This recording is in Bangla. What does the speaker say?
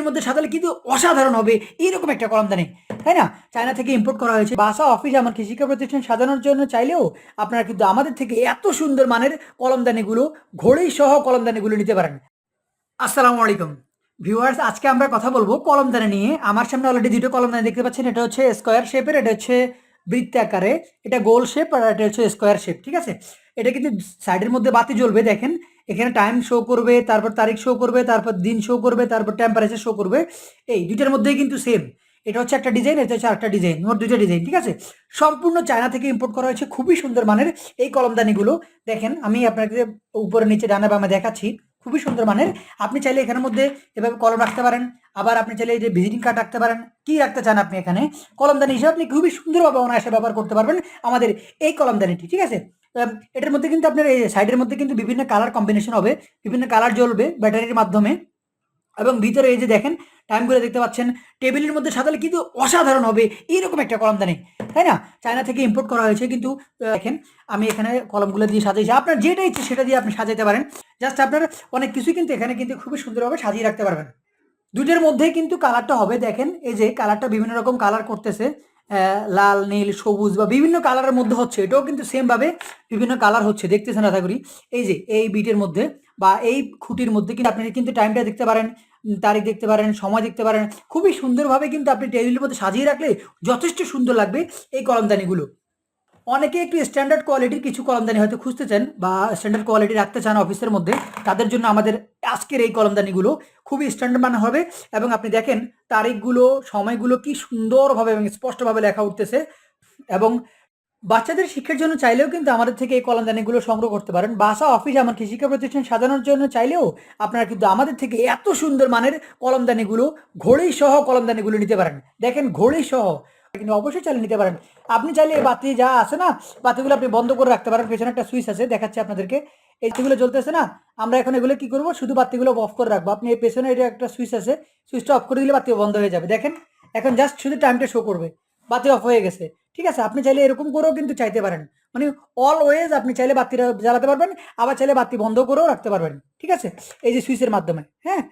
টেবিলের মধ্যে সাজালে কিন্তু অসাধারণ হবে। এইরকম একটা কলমদানি, তাই না? চায়না থেকে ইম্পোর্ট করা হয়েছে। বাসা অফিস এমনকি শিক্ষা প্রতিষ্ঠান সাজানোর জন্য চাইলেও আপনারা কিন্তু আমাদের থেকে এত সুন্দর মানের কলমদানিগুলো, ঘড়ি সহ কলমদানিগুলো নিতে পারেন। আসসালামু আলাইকুম। ভিউয়ার্স, আজকে আমরা কথা বলব কলমদানি নিয়ে। আমার সামনে অলরেডি দুটো কলমদানি দেখতে পাচ্ছেন। এটা হচ্ছে স্কোয়ার শেপের এটা হচ্ছে বৃত্ত আকারে। এটা গোল শেপ আর এটা হচ্ছে স্কোয়ার শেপ ঠিক আছে? এটা কিন্তু সাইডের মধ্যে বাতি জ্বলবে, দেখেন। এখানে টাইম শো করবে, তারপর তারিখ শো করবে, তারপর দিন শো করবে, তারপর টেম্পারেচার শো করবে। এই দুইটার মধ্যেই কিন্তু সেম এটা হচ্ছে একটা ডিজাইন এটা হচ্ছে আরেকটা ডিজাইন মোট দুইটা ডিজাইন ঠিক আছে? সম্পূর্ণ চায়না থেকে ইম্পোর্ট করা হয়েছে, খুবই সুন্দর মানের এই কলমদানিগুলো। দেখেন, আমি আপনাকে উপরে নিচে ডানা বামে দেখাচ্ছি, খুবই সুন্দর মানের। আপনি চাইলে এখানের মধ্যে এভাবে কলম রাখতে পারেন। আবার আপনি চাইলে এই যে ভিজিটিং কার্ড রাখতে পারেন। কি রাখতে চান আপনি এখানে? কলমদানি হিসেবে আপনি খুবই সুন্দরভাবে অনায়াসে ব্যবহার করতে পারবেন আমাদের এই কলমদানিটি, ঠিক আছে? এটার মধ্যে কিন্তু আপনার এই সাইডের মধ্যে কিন্তু বিভিন্ন কালার কম্বিনেশন হবে, বিভিন্ন কালার জ্বলবে ব্যাটারির মাধ্যমে। এবং ভিতরে এই যে দেখেন টাইমগুলো দেখতে পাচ্ছেন টেবিলের মধ্যে সাজালে কিন্তু অসাধারণ হবে, এইরকম একটা কলম কলমদানি তাই না? চায়না থেকে ইম্পোর্ট করা হয়েছে কিন্তু দেখেন, আমি এখানে কলমগুলো দিয়ে সাজিয়েছি আপনার যেটা ইচ্ছে সেটা দিয়ে আপনি সাজাতে পারেন জাস্ট আপনার অনেক কিছুই কিন্তু এখানে কিন্তু খুবই সুন্দরভাবে সাজিয়ে রাখতে পারবেন। দুইটার মধ্যেই কিন্তু কালারটা হবে, দেখেন, এই যে কালারটা বিভিন্ন রকম কালার করতেছে লাল, নীল, সবুজ বা বিভিন্ন কালারের মধ্যে হচ্ছে। এটাও কিন্তু সেম ভাবে বিভিন্ন কালার হচ্ছে। দেখতেছেন আশা করি। এই যে, এই বিটের মধ্যে বা এই খুঁটির মধ্যে কিন্তু আপনি কিন্তু টাইমটা দেখতে পারেন তারিখ দেখতে পারেন, সময় দেখতে পারেন। খুবই সুন্দরভাবে কিন্তু আপনি টেবিলের মধ্যে সাজিয়ে রাখলে যথেষ্ট সুন্দর লাগবে এই কলমদানিগুলো। অনেকে একটু স্ট্যান্ডার্ড কোয়ালিটির কিছু কলমদানি হয়তো খুঁজতে চান বা স্ট্যান্ডার্ড কোয়ালিটি রাখতে চান অফিসের মধ্যে, তাদের জন্য আমাদের আজকের এই কলমদানিগুলো খুবই স্ট্যান্ডার্ড মান হবে এবং আপনি দেখেন তারিখগুলো, সময়গুলো কি সুন্দরভাবে এবং স্পষ্টভাবে লেখা উঠতেছে এবং বাচ্চাদের শিক্ষার জন্য চাইলেও কিন্তু আমাদের থেকে এই কলমদানিগুলো সংগ্রহ করতে পারেন। বাসা, অফিস এমনকি শিক্ষা প্রতিষ্ঠান সাজানোর জন্য চাইলেও আপনারা কিন্তু আমাদের থেকে এত সুন্দর মানের কলমদানিগুলো ঘড়ি সহ কলমদানিগুলো নিতে পারেন। দেখেন ঘড়ি সহ কিন্তু অবশ্যই চালিয়ে নিতে পারেন। আপনি চাইলে এই বাতি যা আছে না, বাতিগুলো আপনি বন্ধ করে রাখতে পারেন। পেছনে একটা সুইচ আছে, দেখাচ্ছে আপনাদেরকে। এই যেগুলো জ্বলতেছে না আমরা এখন এগুলো কি করব? শুধু বাতিগুলো অফ করে রাখব। আপনি এই পেছনে এটা একটা সুইচ আছে সুইচটা অফ করে দিলে বাতি বন্ধ হয়ে যাবে। দেখেন, এখন জাস্ট শুধু টাইমটা শো করবে। বাতি অফ হয়ে গেছে। ঠিক আছে? আপনি চাইলে এরকম করেও কিন্তু চাইতে পারেন। মানে অলওয়েজ আপনি চাইলে বাতিটা জ্বালাতে পারবেন, আবার চাইলে বাতি বন্ধ করেও রাখতে পারবেন। ঠিক আছে? এই যে সুইচের মাধ্যমে। হ্যাঁ?